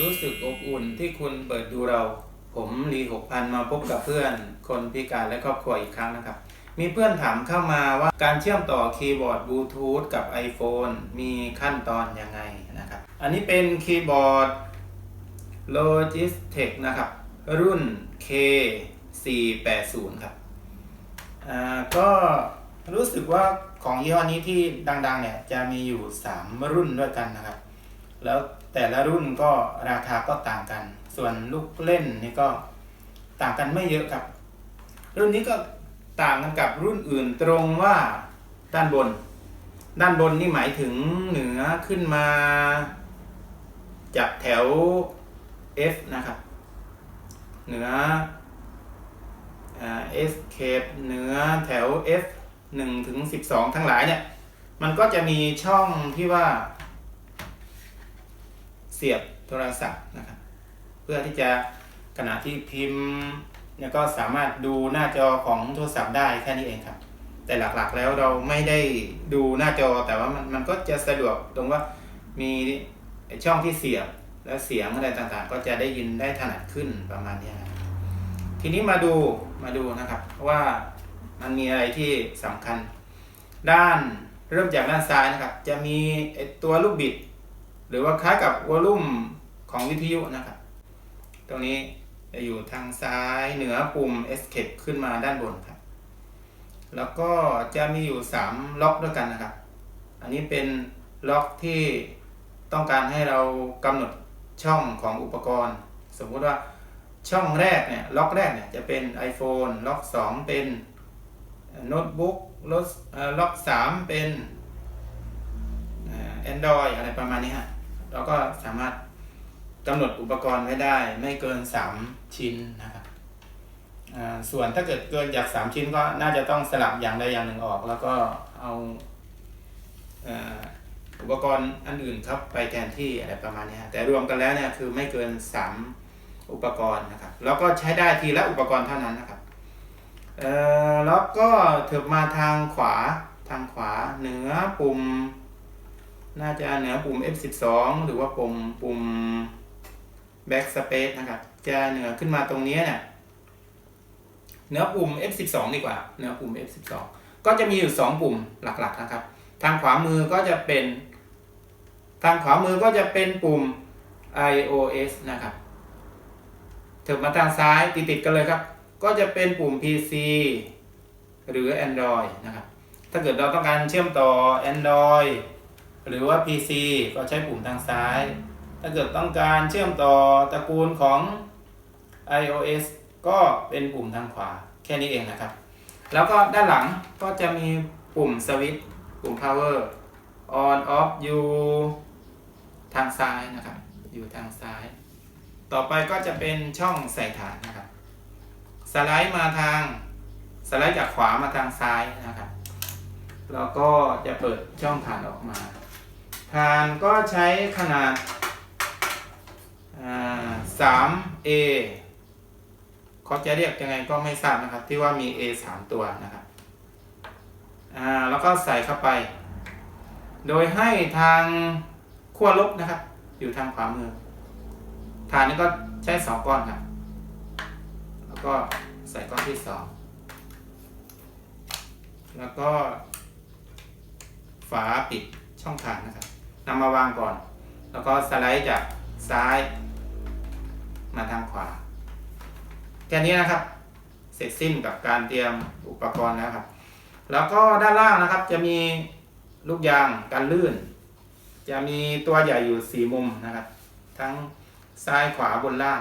รู้สึกอบอุ่นที่คุณเปิดดูเรา ผมรีหกพันมาพบกับเพื่อน คนพิการและครอบครัวอีกครั้งนะครับ มีเพื่อนถามเข้ามาว่าการเชื่อมต่อคีย์บอร์ดบลูทูธกับ iPhone มีขั้นตอนยังไงนะครับ อันนี้เป็นคีย์บอร์ด Logitech นะครับ รุ่น K480 ครับอ่าก็รู้สึกว่าของยี่ห้อนี้ที่ดังๆเนี่ยจะมีอยู่ 3 รุ่นด้วยกันนะครับ แล้ว แต่ละรุ่นก็ราคาก็ต่างกัน ส่วนลูกเล่นนี่ก็ต่างกันไม่เยอะครับ รุ่นนี้ก็ต่างกันกับรุ่นอื่นตรงว่าด้านบน ด้านบนนี่หมายถึงเหนือขึ้นมาจากแถว F นะครับ เหนือเอสเคปเหนือแถว F 1ถึง12 ทั้งหลายเนี่ย มันก็จะมีช่องที่ว่า สียบโทรศัพท์นะครับ เพื่อที่จะขณะที่พิมพ์เนี่ยก็สามารถดูหน้าจอของโทรศัพท์ได้แค่นี้เองครับ แต่หลักๆแล้วเราไม่ได้ดูหน้าจอแต่ว่ามันมันก็จะสะดวกตรงว่ามีช่องที่เสียบแล้วเสียงอะไรต่างๆ ก็จะได้ยินได้ถนัดขึ้นประมาณนี้นะทีนี้มาดูมาดูนะครับว่ามันมีอะไรที่สำคัญ ด้านเริ่มจากด้านซ้ายนะครับ จะมีตัวลูกบิด รือว่าคล้ายกับวอลลุ่มของวิทยุนะครับ ตรงนี้จะอยู่ทางซ้ายเหนือปุ่ม escape ขึ้นมาด้านบนครับ แล้วก็จะมีอยู่ 3 ล็อกด้วยกันนะครับ อันนี้เป็นล็อกที่ต้องการให้เรากำหนดช่องของอุปกรณ์ สมมุติว่าช่องแรกเนี่ยล็อกแรกเนี่ยจะเป็น iPhone ล็อก 2 เป็นโน้ตบุ๊กล็อกล็อก 3 เป็นแอนดรอยอะไรประมาณนี้ฮะ เราก็สามารถกำหนดอุปกรณ์ไว้ได้ ไม่เกิน 3 ชิ้นนะครับส่วนถ้าเกิดเกินจาก 3 ชิ้นก็น่าจะต้องสลับอย่างใดอย่างหนึ่งออก แล้วก็เอาอุปกรณ์อันอื่นครับไปแทนที่อะไรประมาณนี้แต่รวมกันแล้วเนี่ยคือไม่เกิน 3 อุปกรณ์นะครับ แล้วก็ใช้ได้ทีละอุปกรณ์เท่านั้นนะครับแล้วก็เถิบมาทางขวาทางขวาเหนือปุ่ม น่าจะเหนือปุ่ม F12 หรือว่าปุ่มปุ่ม backspace นะครับ จะเหนือขึ้นมาตรงนี้เนี่ยเหนือปุ่ม F12 ดีกว่าเหนือปุ่ม F12 ก็จะมีอยู่ 2 ปุ่มหลักๆนะครับ ทางขวามือก็จะเป็น ทางขวามือก็จะเป็นปุ่ม iOS นะครับถิบมาทางซ้ายติดๆกันเลยครับ ก็จะเป็นปุ่ม PC หรือ Android นะครับ ถ้าเกิดเราต้องการเชื่อมต่อ Android หรือว่า PC ก็ใช้ปุ่มทางซ้าย ถ้าเกิดต้องการเชื่อมต่อตระกูลของ iOS ก็เป็นปุ่มทางขวาแค่นี้เองนะครับ แล้วก็ด้านหลังก็จะมีปุ่มสวิตช์ปุ่ม power on off อยู่ทางซ้ายนะครับ อยู่ทางซ้าย ต่อไปก็จะเป็นช่องใส่ฐานนะครับ สไลด์มาทางสไลด์จากขวามาทางซ้ายนะครับ แล้วก็จะเปิดช่องฐานออกมา ฐานก็ใช้ขนาดา 3A เขาจะเรียกยังไงก็ไม่ทราบนะครับ ที่ว่ามี A 3 ตัวนะครับแล้วก็ใส่เข้าไป โดยให้ทางขั้วลบนะครับ อยู่ทางขวามือฐานนี้ก็ใช้สองก้อนครับ แล้วก็ใส่ก้อนที่สองแล้วก็ฝาปิดช่องฐานนะครับ นำมาวางก่อน แล้วก็สไลด์จากซ้าย มาทางขวา แค่นี้นะครับ เสร็จสิ้นกับการเตรียมอุปกรณ์แล้วครับ แล้วก็ด้านล่างนะครับจะมีลูกยางกันลื่น จะมีตัวใหญ่อยู่สี่มุมนะครับ ทั้งซ้ายขวาบนล่าง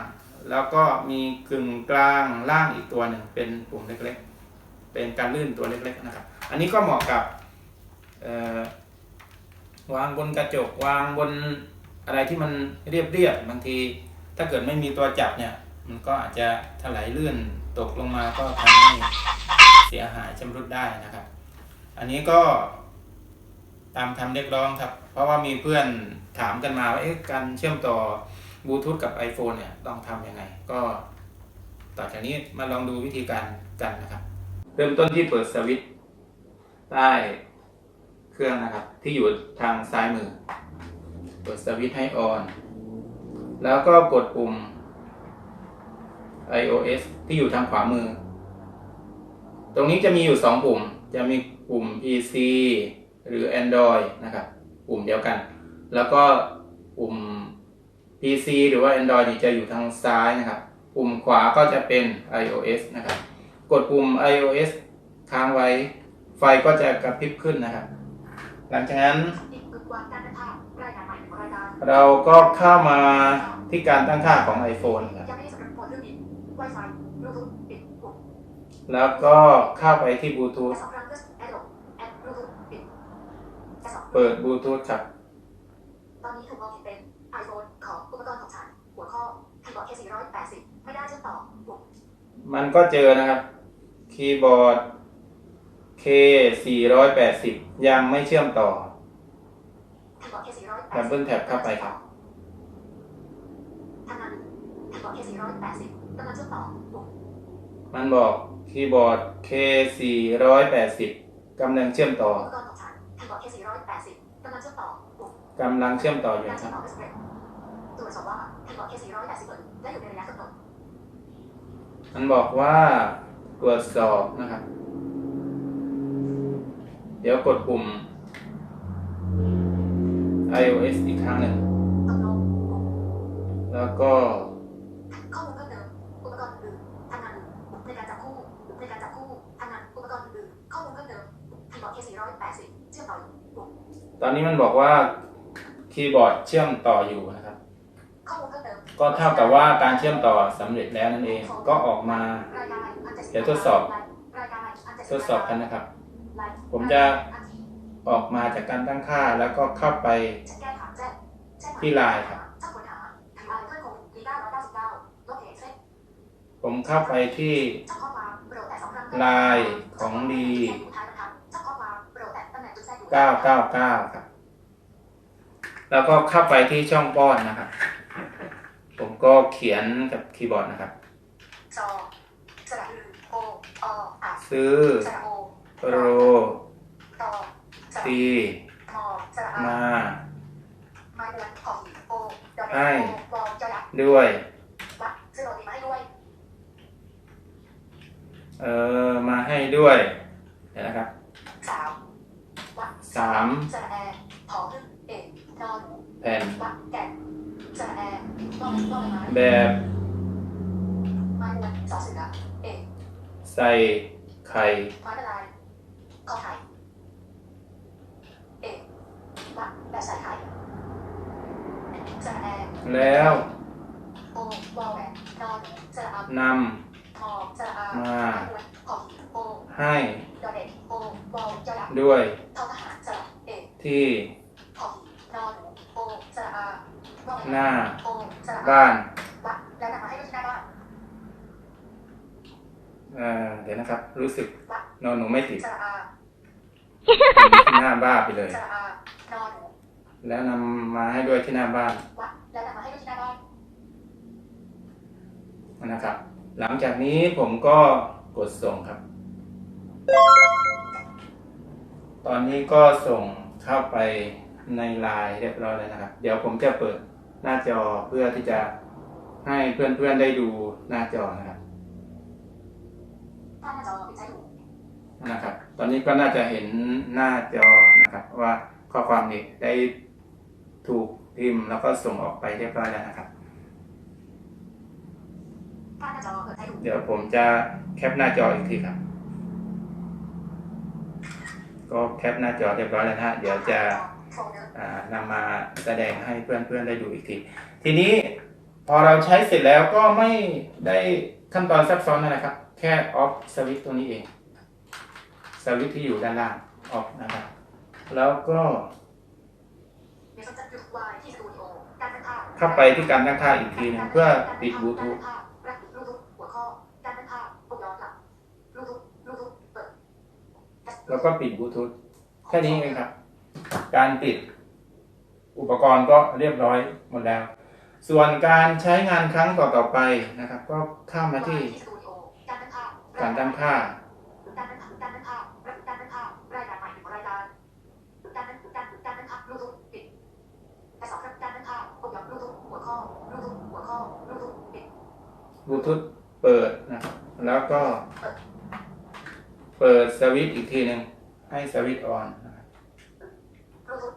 แล้วก็มีกึ่งกลางล่างอีกตัวหนึ่งเป็นปุ่มเล็กๆ เป็นการลื่นตัวเล็กๆนะครับ อันนี้ก็เหมาะกับ วางบนกระจกวางบนอะไรที่มันเรียบๆบางที ถ้าเกิดไม่มีตัวจับเนี่ย มันก็อาจจะถลายลื่นตกลงมาก็ทำให้เสียหายชำรุดได้นะครับ อันนี้ก็ตามคำเรียกร้องครับ เพราะว่ามีเพื่อนถามกันมาว่าเอ๊ะการเชื่อมต่อบลูทูธกับ iPhone เนี่ยต้องทำยังไง ก็ต่อจากนี้มาลองดูวิธีการกันนะครับ เริ่มต้นที่เปิดสวิตช์ใต้ เครื่องนะครับ ที่อยู่ทางซ้ายมือเปิดสวิตช์ให้ออน แล้วก็กดปุ่ม iOS ที่อยู่ทางขวามือ ตรงนี้จะมีอยู่ 2 ปุ่ม จะมีปุ่ม PC หรือ Android นะครับ ปุ่มเดียวกัน แล้วก็ปุ่ม PC หรือว่า Android นี่จะอยู่ทางซ้ายนะครับ ปุ่มขวาก็จะเป็น iOS นะครับ กดปุ่ม iOS ค้างไว้ ไฟก็จะกระพริบขึ้นนะครับ หลังจากนั้นอีกกึกวางการเดินทางรายการใหม่ของรายการเราก็เข้ามาที่การตั้งค่าของ iPhone ครับยังไม่ได้สำเร็จผลเรื่องนี้ Wi-Fi บลูทูธปิดปุ่มแล้วก็เข้าไปที่บลูทูธแต่สองครั้งเพื่อแอดลงแอดบลูทูธปิดแต่สองเปิดบลูทูธครับ ตอนนี้ถูกมองเห็นเป็น iPhone ของอุปกรณ์ของฉัน หัวข้อคีย์บอร์ด K480 ไม่ได้เชื่อมต่อปุ่มมันก็เจอนะครับ คีย์บอร์ด K 480 ยังไม่เชื่อมต่อคีย์บอร์ด K480 ดับเบิลแท็บเข้าไปครับทำงานคีย์บอร์ด K480 กำลังเชื่อมต่อปุ่มมันบอกคีย์บอร์ด K 480กำลังเชื่อมต่ออุปกรณ์ของฉันคีย์บอร์ด K480 กำลังเชื่อมต่อปุ่มกำลังเชื่อมต่ออยู่การนะคเชื่อรัมบต่อไม่สำเร็จตรวจสอบว่าคีย์บอร์ด K480 เปิดและอยู่ในระยะกำหนดมันบอกว่าตรวจสอบนะครับ เดี๋ยวกดปุ่ม iOS อีกครั้งหนึ่ง แล้วก็ข้อมูลเพิ่มเติมอุปกรณ์อื่นทำงานในการจับคู่ในการจับคู่ทำงานอุปกรณ์อื่นข้อมูลเพิ่มเติมคีย์บอร์ด K480 เชื่อมต่ออยู่ปุ่มตอนนี้มันบอกว่าคีย์บอร์ดเชื่อมต่ออยู่นะครับ ก็เท่ากับว่าการเชื่อมต่อสำเร็จแล้วนั่นเอง ก็ออกมา เดี๋ยวทดสอบ ทดสอบกันนะครับ ผมจะออกมาจากการตั้งค่าแล้วก็เข้าไปฉันแก้ข่าวแจ้งแจ้งที่ไลน์ครับช่องค้นหาทำลายเพื่อนคงลีก้าร้อยเก้าสิบเก้าลบเพจเฟซผมเข้าไปที่ช่องข้อความโปรดแตะสองครั้งไลน์ของดีแทรกอยู่ท้ายบรรทัดช่องข้อความโปรดแตะตำแหน่งจุดแทรกอยู่999 ครับ แล้วก็เข้าไปที่ช่องป้อนนะครับ ผมก็เขียนกับคีย์บอร์ดนะครับซอสระอือ โอออัดซื้อสระโอโรต่อสระตีมอสระอามาไม้เดือนของโอดอเด็ให้โอวอลจอยักษ์ด้วยวัดซื้อโร ตี มา ให้ ด้วย เออ มาให้ด้วย เดี๋ยวนะครับสาววัดสามสระแอผอพึ่งเอกนอนแผ่นวัดแกะสระ แอวอลวอลไม้แบบไม้เดือนสอเสือเอกใส่ไข่ไม้ละลายกอไข่เอกวัดแบบใส่ไข่สระแอแล้วโอวอลแหวนนอนสระอัมนพอสระอามาไม้เดือนของโอำให้ดอเด็กโอวอลจอยักษ์ด้วยทอทหารสระเอกที่ของนอนโอสระอาวอลหน้าโอสระอาบ้านวัดแล้วนำมาให้ด้วยที่หน้าบ้าน เออเดี๋ยวนะครับ รู้สึก นอนหนูไม่ติดสระอาที่หน้าบ้านไปเลยสระอานอนแล้วนำมาให้ด้วยที่หน้าบ้านวัดแล้วนำมาให้ด้วยที่หน้าบ้านนะครับ หลังจากนี้ผมก็กดส่งครับ ตอนนี้ก็ส่งเข้าไปในไลน์เรียบร้อยแล้วนะครับ เดี๋ยวผมจะเปิดหน้าจอเพื่อที่จะให้เพื่อนๆได้ดูหน้าจอนะครับ ถ้าหน้าจอปิดใช้ถูก นะครับ ตอนนี้ก็น่าจะเห็นหน้าจอนะครับว่าข้อความนี้ได้ถูกพิมพ์แล้วก็ส่งออกไปเรียบร้อยแล้วนะครับถ้าหน้าจอเปิดใช้ถูกเดี๋ยวผมจะแคปหน้าจออีกทีครับ ก็แคปหน้าจอเรียบร้อยแล้วนะฮะเดี๋ยวจะโฟลเดอร์อ่านำมาแสดงให้เพื่อนๆได้ดูอีกที ทีนี้พอเราใช้เสร็จแล้วก็ไม่ได้ขั้นตอนซับซ้อนอะไรครับ แค่ออฟสวิตตัวนี้เอง สวิตที่อยู่ด้านล่างออฟนะครับ แล้วก็เมสเซนเจอร์ยูทูบไวที่สตูดิโอการตั้งค่าเข้าไปที่การตั้งค่าอีกทีหนึงเพื่อปิดบลูทูธและบลูทูธหัวข้อการตั้งค่าปุ่มย้อนหลังบลูทูธบลูทูธเปิดแล้วก็ปิดบลูทูธแค่นี้เองครับ การปิดอุปกรณ์ก็เรียบร้อยหมดแล้ว ส่วนการใช้งานครั้งต่อๆไปนะครับ ก็เข้ามาที่สตูดิโอการตั้งค่า บลูทูธเปิดนะครับแล้วก็ เปิดสวิตช์อีกทีหนึ่งให้สวิตช์ออนนะครับบลูทูธ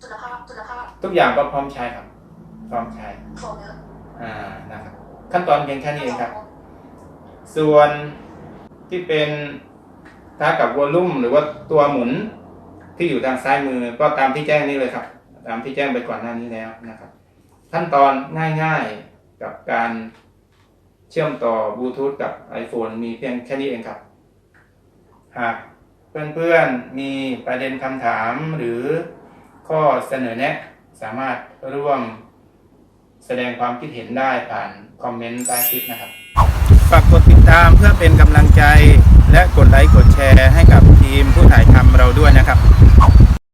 จุลภาพจุลภาพทุกอย่างก็พร้อมใช้ครับ พร้อมใช้โฟลเดอร์อ่านะครับขั้นตอนเพียงแค่นี้เองครับ ส่วนที่เป็นท้ากับวอลลุ่มหรือว่าตัวหมุนที่อยู่ทางซ้ายมือก็ตามที่แจ้งนี้เลยครับ ตามที่แจ้งไปก่อนหน้านี้แล้วนะครับ ขั้นตอนง่ายๆ กับการเชื่อมต่อบลูทูธกับ iPhone มีเพียงแค่นี้เองครับ หากเพื่อนๆมีประเด็นคำถามหรือข้อเสนอแนะ สามารถร่วมแสดงความคิดเห็นได้ผ่านคอมเมนต์ใต้คลิปนะครับ ฝากกดติดตามเพื่อเป็นกำลังใจ และกดไลค์กดแชร์ให้กับทีมผู้ถ่ายทำเราด้วยนะครับ